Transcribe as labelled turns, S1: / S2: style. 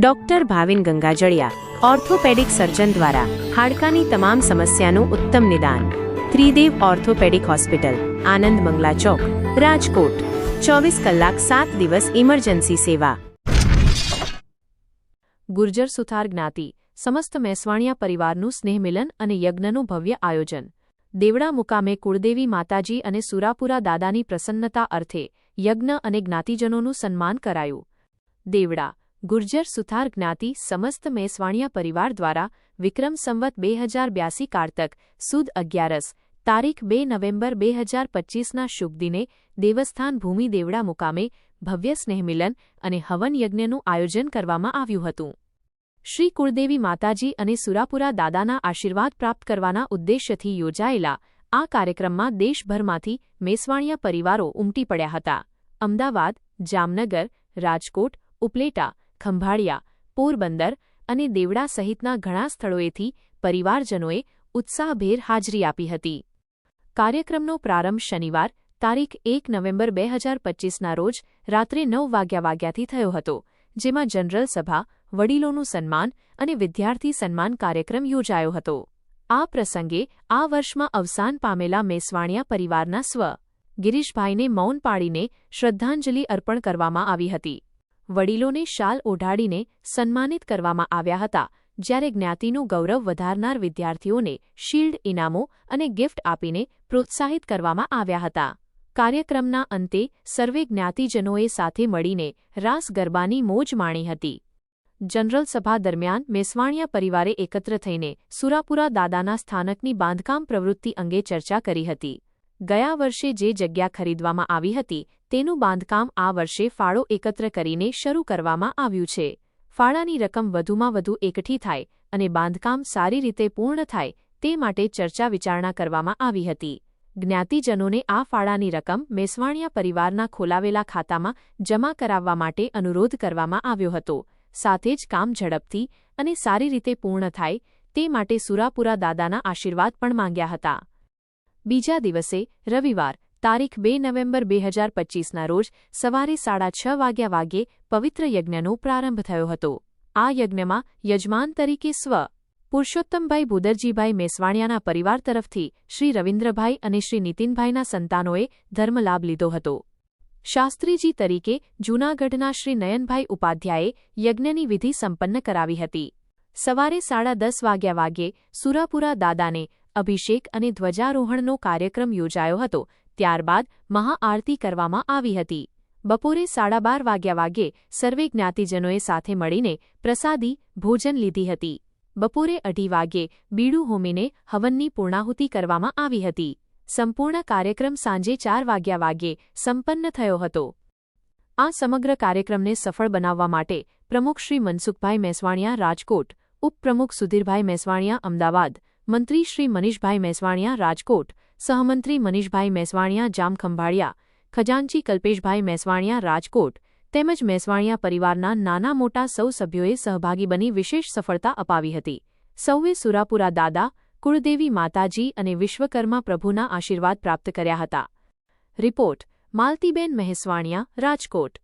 S1: Doctor Bhavin Gangajaliya, orthopaedic surgeon દ્વારા હાડકાની તમામ સમસ્યાનું ઉત્તમ નિદાન. Tridev orthopaedic hospital, Anand Mangala chowk, Rajkot. ચોવીસ કલાક સાત દિવસ ઇમરજન્સી સેવા. ગુર્જર સુથાર જ્ઞાતિ, સમસ્ત મેસવાણિયા પરિવારનું સ્નેહમિલન અને યજ્ઞનું ભવ્ય આયોજન. દેવડા મુકામે કુળદેવી માતાજી અને સુરાપુરા દાદાની પ્રસન્નતા અર્થે યજ્ઞ અને જ્ઞાતિજનોનું સન્માન કરાયું. દેવડા ગુર્જર સુથાર જ્ઞાતિ સમસ્ત મેસવાણિયા પરિવાર દ્વારા વિક્રમ સંવત બે હજાર બ્યાસી કારતક, સુદ અગિયારસ, તારીખ બે નવેમ્બર બે હજાર પચ્ચીસના શુભ દિને દેવસ્થાન ભૂમિ દેવડા મુકામે ભવ્ય સ્નેહમિલન અને હવન યજ્ઞનું આયોજન કરવામાં આવ્યું હતું. શ્રી કુળદેવી માતાજી અને સુરાપુરા દાદાના આશીર્વાદ પ્રાપ્ત કરવાના ઉદ્દેશ્યથી યોજાયેલા આ કાર્યક્રમમાં દેશભરમાંથી મેસવાણિયા પરિવારો ઉમટી પડ્યા હતા. અમદાવાદ, જામનગર, રાજકોટ, ઉપલેટા ખંભાળિયા, પોરબંદર અને દેવડા સહિતના ઘણા સ્થળોએથી પરિવારજનોએ ઉત્સાહભેર હાજરી આપી હતી. કાર્યક્રમનો પ્રારંભ શનિવાર, તારીખ એક નવેમ્બર બે હજાર પચ્ચીસના રોજ રાત્રે નવ વાગ્યા વાગ્યાથી થયો હતો, જેમાં જનરલ સભા, વડીલોનું સન્માન અને વિદ્યાર્થી સન્માન કાર્યક્રમ યોજાયો હતો. આ પ્રસંગે આ વર્ષમાં અવસાન પામેલા મેસવાણિયા પરિવારના સ્વ ગિરીશભાઈને મૌન પાડીને શ્રદ્ધાંજલિ અર્પણ કરવામાં આવી હતી. વડીલોને શાલ ઓઢાડીને સન્માનિત કરવામાં આવ્યા હતા, જ્યારે જ્ઞાતિનું ગૌરવ વધારનાર વિદ્યાર્થીઓને શિલ્ડ ઇનામો અને ગિફ્ટ આપીને પ્રોત્સાહિત કરવામાં આવ્યા હતા. કાર્યક્રમના અંતે સર્વે જ્ઞાતિજનોએ સાથે મળીને રાસ ગરબાની મોજ માણી હતી. જનરલ સભા દરમિયાન મેસવાણિયા પરિવારે એકત્ર થઈને સુરાપુરા દાદાના સ્થાનકની બાંધકામ પ્રવૃત્તિ અંગે ચર્ચા કરી હતી. ગયા વર્ષે જે જગ્યા ખરીદવામાં આવી હતી, તેનું બાંધકામ આ વર્ષે ફાળો એકત્ર કરીને શરૂ કરવામાં આવ્યું છે. ફાળાની રકમ વધુમાં વધુ એકઠી થાય અને બાંધકામ સારી રીતે પૂર્ણ થાય તે માટે ચર્ચા વિચારણા કરવામાં આવી હતી. જ્ઞાતિજનોને આ ફાળાની રકમ મેસવાણિયા પરિવારના ખોલાવેલા ખાતામાં જમા કરાવવા માટે અનુરોધ કરવામાં આવ્યો હતો. સાથે જ કામ ઝડપથી અને સારી રીતે પૂર્ણ થાય તે માટે સુરાપુરા દાદાના આશીર્વાદ પણ માંગ્યા હતા. બીજા દિવસે, રવિવાર, તારીખ બે નવેમ્બર બે હજાર પચ્ચીસના રોજ સવારે સાડા છ વાગ્યા વાગ્યે પવિત્ર યજ્ઞનો પ્રારંભ થયો હતો. આ યજ્ઞમાં યજમાન તરીકે સ્વ. પુરુષોત્તમભાઈ ભૂદરજીભાઈ મેસવાણિયાના પરિવાર તરફથી શ્રી રવિન્દ્રભાઈ અને શ્રી નીતિનભાઈના સંતાનોએ ધર્મલાભ લીધો હતો. શાસ્ત્રીજી તરીકે જૂનાગઢના શ્રી નયનભાઈ ઉપાધ્યાયે યજ્ઞની વિધિ સંપન્ન કરાવી હતી. સવારે સાડા દસ વાગ્યા વાગ્યે સુરાપુરા દાદાને અભિષેક અને ધ્વજારોહણનો કાર્યક્રમ યોજાયો હતો. ત્યારબાદ મહાઆરતી કરવામાં આવી હતી. બપોરે સાડા બાર વાગ્યા વાગ્યે સર્વે જ્ઞાતિજનોએ સાથે મળીને પ્રસાદી, ભોજન લીધી હતી. બપોરે અઢી વાગ્યે બીડું હોમીને હવનની પૂર્ણાહુતિ કરવામાં આવી હતી. સંપૂર્ણ કાર્યક્રમ સાંજે ચાર વાગ્યા વાગ્યે સંપન્ન થયો હતો. આ સમગ્ર કાર્યક્રમને સફળ બનાવવા માટે પ્રમુખ શ્રી મનસુખભાઈ મેસવાણિયા રાજકોટ, ઉપપ્રમુખ સુધીરભાઈ મેસવાણિયા અમદાવાદ મંત્રી શ્રી મનીષભાઈ મેસવાણિયા, રાજકોટ. સહમંત્રી મનીષભાઈ મેસવાણિયા, જામખંભાળિયા. ખજાનચી કલ્પેશભાઈ મેસવાણિયા, રાજકોટ. તેમજ મેસવાણિયા પરિવારના નાના મોટા સૌ સભ્યોએ સહભાગી બની વિશેષ સફળતા અપાવી હતી. સૌએ સુરાપુરા દાદા, કુળદેવી માતાજી અને વિશ્વકર્મા પ્રભુના આશીર્વાદ પ્રાપ્ત કર્યા હતા. રિપોર્ટ, માલતીબેન મહેસવાણિયા, રાજકોટ.